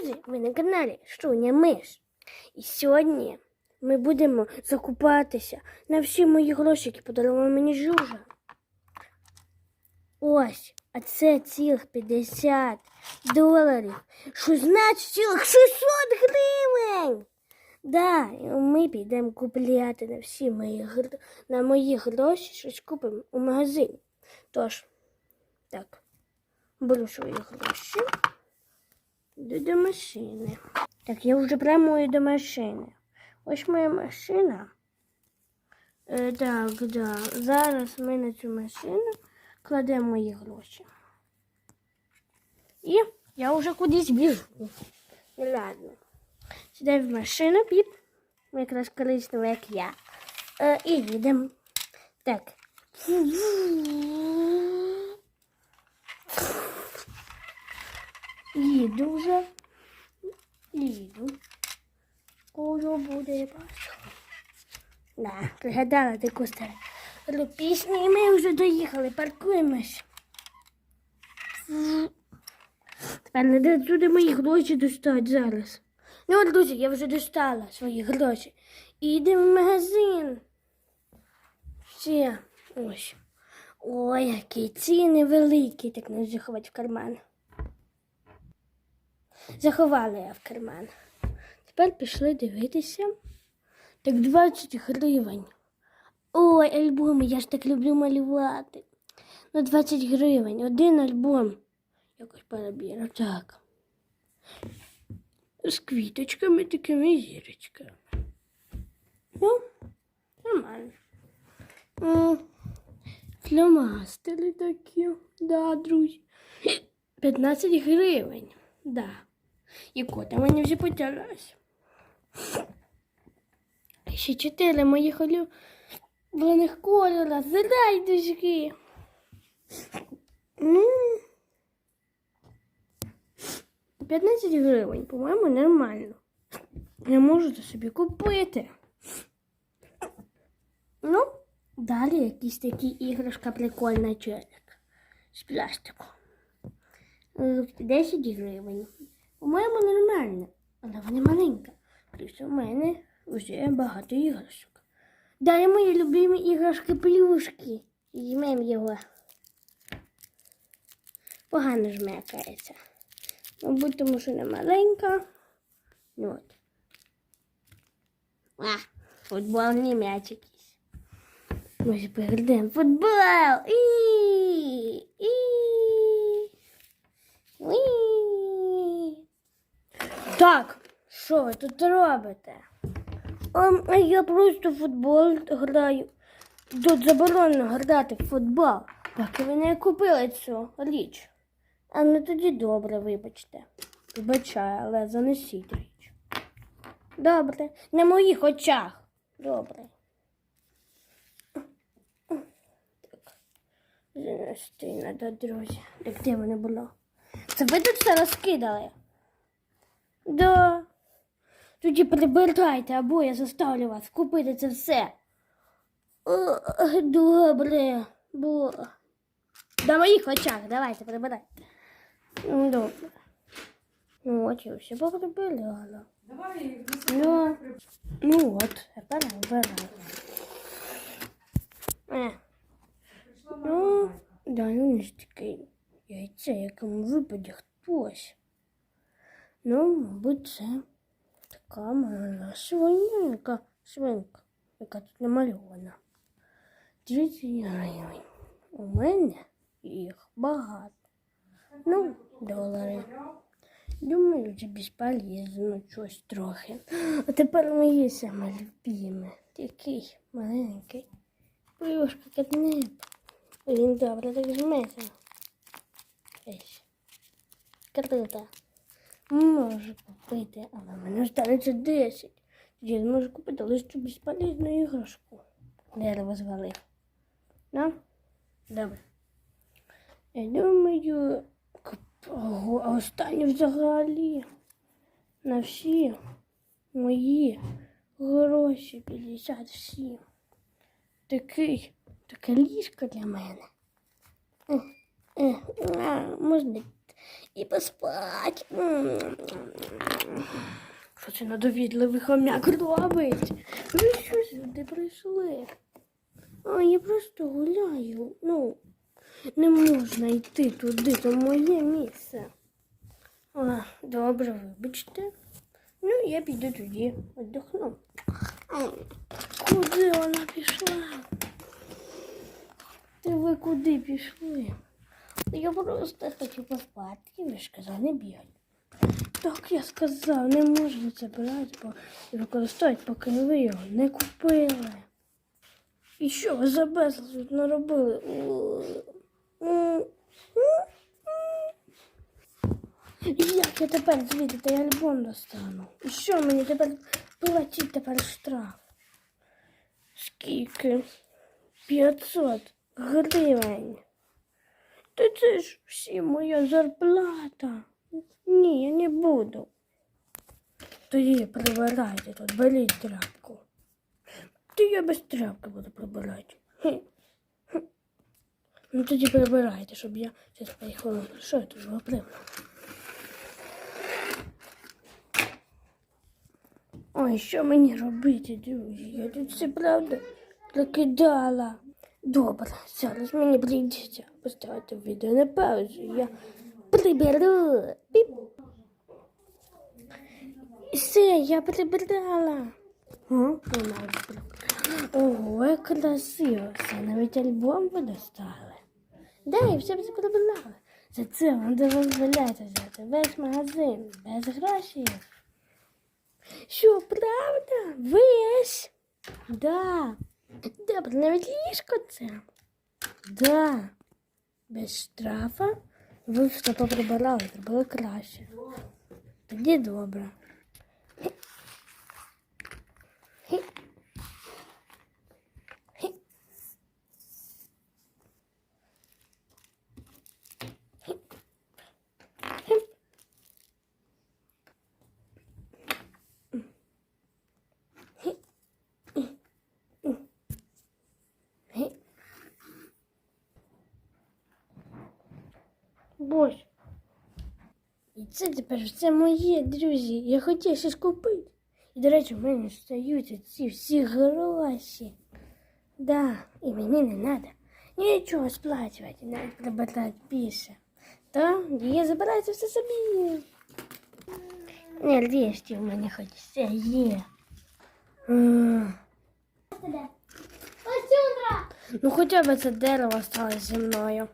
друзі! Ви на каналі Шуня Миш. І сьогодні ми будемо закупатися на всі мої гроші, які подарував мені Жужа. Ось, а це цілих 50 доларів. Що значить цілих 600 гривень? Да, ми підемо купляти на всі мої на мої гроші щось купимо у магазині. Тож, так, беру свої гроші. Йду до машини. Так, я вже прямую до машини. Ось моя машина. Е, так, да. Зараз ми на цю машину кладемо мої гроші. І я вже кудись біжу. Ну, ладно. Сідай в машину, піп. Якраз коричнева, як я. Е, і їдемо. Так. Їду вже. Їду. Скоро буде Пасха. Да, пригадала таку стару пісню, і ми вже доїхали, паркуємось. Тепер не де туди мої гроші достати зараз. Ну, друзі, я вже достала свої гроші. І йдемо в магазин. Все. Ось. Ой, які ціни великі, так не заховати в карман. Заховала я в карман. Тепер пішли дивитися. Так 20 гривень. Ой, альбоми, я ж так люблю малювати. На 20 гривень. Один альбом. Якось перебіру. Так. З квіточками такими зірочками. Ну, нормально. Фломастери такі. Да, друзі. 15 гривень. Да. І кота мені вже потяглась. Ще чотири моїх улюблених кольора. Зрайдужки. Ну, 15 гривень, по-моєму, нормально. Я можу це собі купити. Ну, далі якісь такі іграшка прикольна челик з пластику. Е, 10 гривень. По-моєму, нормально, але вона маленька. Плюс у мене вже багато іграшок. Далі мої любимі іграшки плюшки. Візьмемо його. Погано жмякається. Мабуть, тому що не маленька. Ну от. А, футбольний м'яч якийсь. Ми поглядемо футбол. І, і, і. Так, що ви тут робите? Ем, А я просто в футбол граю. Тут заборонено грати в футбол, поки ви не купили цю річ. А ну тоді добре, вибачте. Вибачаю, але занесіть річ. Добре. На моїх очах. Добре. Так. Занести треба, друзі. Так де воно було? Це ви тут все розкидали? Да. Тоді прибирайте, або я заставлю вас купити це все. О, добре. Бо... На моїх очах, давайте прибирайте. Ну, добре. Ну, от я все поприбирала. Давай, Ну, ну от, тепер вибираю. Е, ну, да, ну не ж таке яйце, якому випаде хтось. Ну, мабуть, це така моя свинка, свинка, яка тут намальована. 30 гривень. У мене їх багато. Ну, долари. Думаю, це безполезно щось трохи. А тепер моє саме любиме. Такий маленький. Плюшка катнеп. Він добре так. Ось. Круто. Можу купити, але в мене останеться 10. Тоді я зможу купити лише безполезну іграшку. Дерево звалив. Ну, добре. Я думаю, а останні взагалі на всі мої гроші 57. Такий, таке ліжко для мене. Можна і поспати. Що це надовідливий хомяк робить? Ви що сюди прийшли? А я просто гуляю. Ну, не можна йти туди, то моє місце. А, добре, вибачте. Ну, я піду тоді віддохну. Куди вона пішла? Ти ви куди пішли? Я просто хочу поспати. Ви ж не бігай. Так я сказав, не можна це брати бо і використовувати, поки ви його не купили. І що ви за безлад тут наробили? Як я тепер звідти той альбом достану? І що мені тепер платить тепер штраф? Скільки? 500 гривень. Та це ж всі моя зарплата. Ні, я не буду. Тоді прибирайте тут, беріть тряпку. Та я без тряпки буду прибирати. Хе. Ну тоді прибирайте, щоб я зараз поїхала. Що я тут говорила? Ой, що мені робити, друзі? Я тут все правда прокидала. Добре, зараз мені прийдеться поставити відео на паузу. Я приберу. Піп. Все, я прибрала. О, Ого, як красиво. Все, навіть альбом ви достали. Да, я все все прибрала. За це вам дозволяється взяти весь магазин без грошей. Що, правда? Весь? Да. Добре, навіть ліжко це. Да. Без штрафа ви все поприбирали, зробили краще. Тоді добре. Боже. І це тепер все моє, друзі. Я хотів щось купити. І, до речі, в мене стаються ці всі гроші. Да, і мені не треба нічого сплачувати, навіть прибирати більше. То я забираю це все собі. Не лізьте, в мене хоч все є. Ну хоча б це дерево стало зі мною.